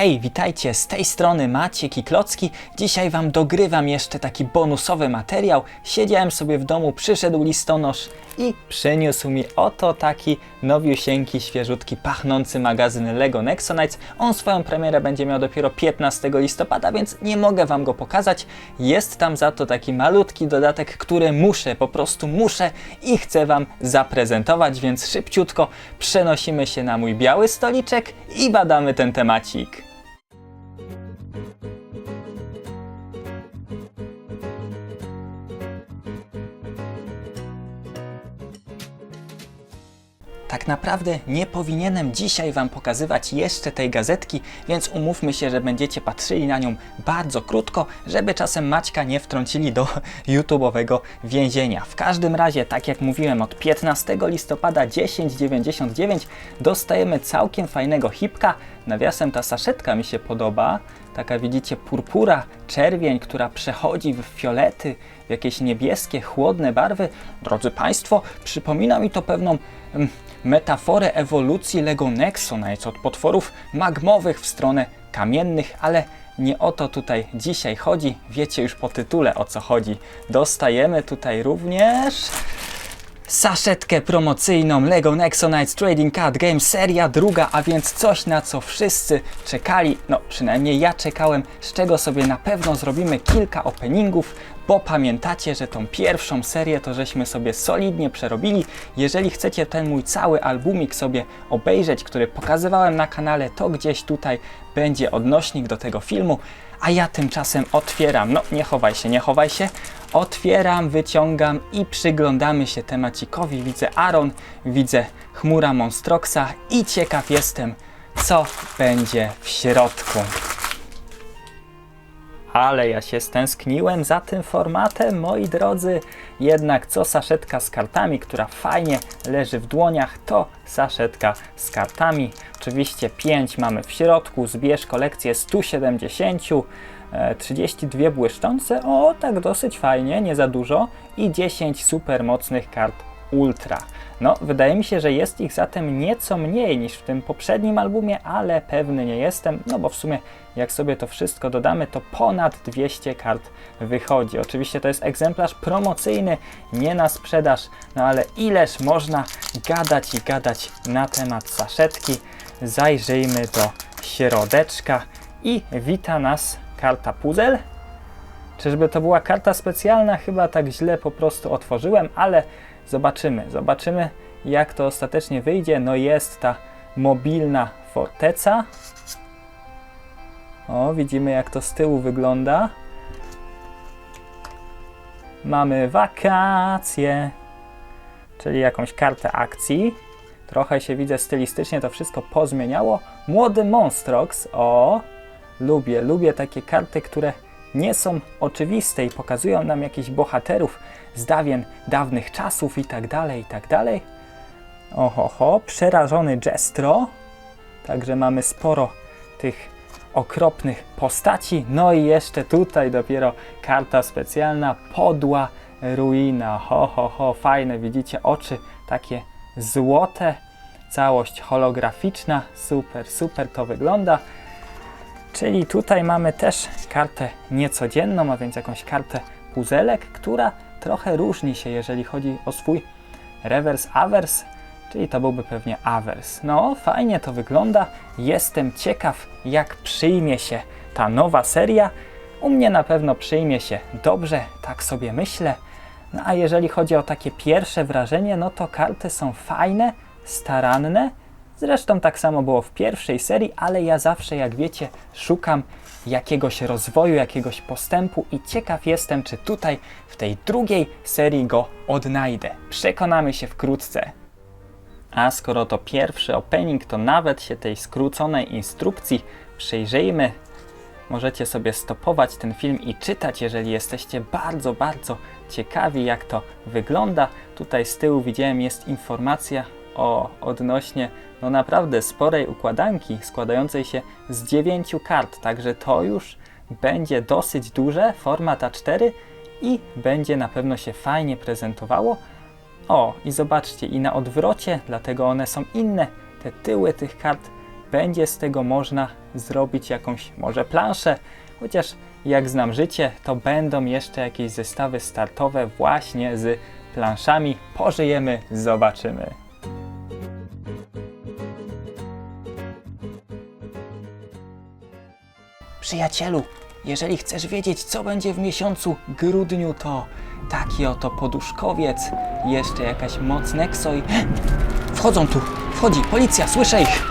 Hej, witajcie, z tej strony Maciek i Klocki. Dzisiaj Wam dogrywam jeszcze taki bonusowy materiał. Siedziałem sobie w domu, przyszedł listonosz i przyniósł mi oto taki nowiusieńki, świeżutki, pachnący magazyn LEGO Nexonites. On swoją premierę będzie miał dopiero 15 listopada, więc nie mogę Wam go pokazać. Jest tam za to taki malutki dodatek, który muszę, po prostu muszę i chcę Wam zaprezentować, więc szybciutko przenosimy się na mój biały stoliczek i badamy ten temacik. Tak naprawdę nie powinienem dzisiaj Wam pokazywać jeszcze tej gazetki, więc umówmy się, że będziecie patrzyli na nią bardzo krótko, żeby czasem Maćka nie wtrącili do YouTube'owego więzienia. W każdym razie, tak jak mówiłem, od 15 listopada 10.99 dostajemy całkiem fajnego hipka. Nawiasem ta saszetka mi się podoba. Taka widzicie purpura, czerwień, która przechodzi w fiolety, w jakieś niebieskie, chłodne barwy. Drodzy Państwo, przypomina mi to pewną mm, metaforę ewolucji Lego Nexonites od potworów magmowych w stronę kamiennych, ale nie o to tutaj dzisiaj chodzi. Wiecie już po tytule o co chodzi. Dostajemy tutaj również saszetkę promocyjną LEGO Nexonites Trading Card Game seria druga, a więc coś na co wszyscy czekali, no przynajmniej ja czekałem, z czego sobie na pewno zrobimy kilka openingów, bo pamiętacie, że tą pierwszą serię to żeśmy sobie solidnie przerobili. Jeżeli chcecie ten mój cały albumik sobie obejrzeć, który pokazywałem na kanale, to gdzieś tutaj będzie odnośnik do tego filmu, a ja tymczasem otwieram, no nie chowaj się, nie chowaj się, otwieram, wyciągam i przyglądamy się temacikowi. Widzę Aaron, widzę chmura Monstroxa i ciekaw jestem, co będzie w środku. Ale ja się stęskniłem za tym formatem, moi drodzy. Jednak co saszetka z kartami, która fajnie leży w dłoniach, to saszetka z kartami. Oczywiście 5 mamy w środku, zbierz kolekcję 170, e, 32 błyszczące, o tak dosyć fajnie, nie za dużo i 10 super mocnych kart Ultra. No, wydaje mi się, że jest ich zatem nieco mniej niż w tym poprzednim albumie, ale pewny nie jestem, no bo w sumie jak sobie to wszystko dodamy, to ponad 200 kart wychodzi. Oczywiście to jest egzemplarz promocyjny, nie na sprzedaż, no ale ileż można gadać i gadać na temat saszetki. Zajrzyjmy do środeczka i wita nas karta puzzle. Czyżby to była karta specjalna? Chyba tak źle po prostu otworzyłem, ale zobaczymy. Zobaczymy, jak to ostatecznie wyjdzie. No jest ta mobilna forteca. O, widzimy jak to z tyłu wygląda. Mamy wakacje, czyli jakąś kartę akcji. Trochę się widzę stylistycznie to wszystko pozmieniało. Młody Monstrox, o, lubię, lubię takie karty, które nie są oczywiste i pokazują nam jakichś bohaterów z dawien dawnych czasów i tak dalej, i tak dalej. Oho, ho, przerażony Jestro. Także mamy sporo tych okropnych postaci. No i jeszcze tutaj dopiero karta specjalna, podła ruina. Ho, ho, ho, fajne, widzicie oczy takie złote, całość holograficzna. Super, super to wygląda. Czyli tutaj mamy też kartę niecodzienną, a więc jakąś kartę puzelek, która trochę różni się, jeżeli chodzi o swój rewers awers, czyli to byłby pewnie awers. No, fajnie to wygląda. Jestem ciekaw, jak przyjmie się ta nowa seria. U mnie na pewno przyjmie się dobrze, tak sobie myślę. No a jeżeli chodzi o takie pierwsze wrażenie, no to karty są fajne, staranne. Zresztą tak samo było w pierwszej serii, ale ja zawsze, jak wiecie, szukam jakiegoś rozwoju, jakiegoś postępu i ciekaw jestem, czy tutaj w tej drugiej serii go odnajdę. Przekonamy się wkrótce. A skoro to pierwszy opening, to nawet się tej skróconej instrukcji przyjrzyjmy. Możecie sobie stopować ten film i czytać, jeżeli jesteście bardzo, bardzo ciekawi, jak to wygląda. Tutaj z tyłu widziałem jest informacja o odnośnie no naprawdę sporej układanki składającej się z dziewięciu kart, także to już będzie dosyć duże, format A4 i będzie na pewno się fajnie prezentowało. O, i zobaczcie, i na odwrocie, dlatego one są inne, te tyły tych kart będzie z tego można zrobić jakąś może planszę, chociaż jak znam życie, to będą jeszcze jakieś zestawy startowe właśnie z planszami. Pożyjemy, zobaczymy. Przyjacielu, jeżeli chcesz wiedzieć, co będzie w miesiącu grudniu, to taki oto poduszkowiec, jeszcze jakaś moc Nexo i... Wchodzą tu! Wchodzi! Policja! Słyszę ich!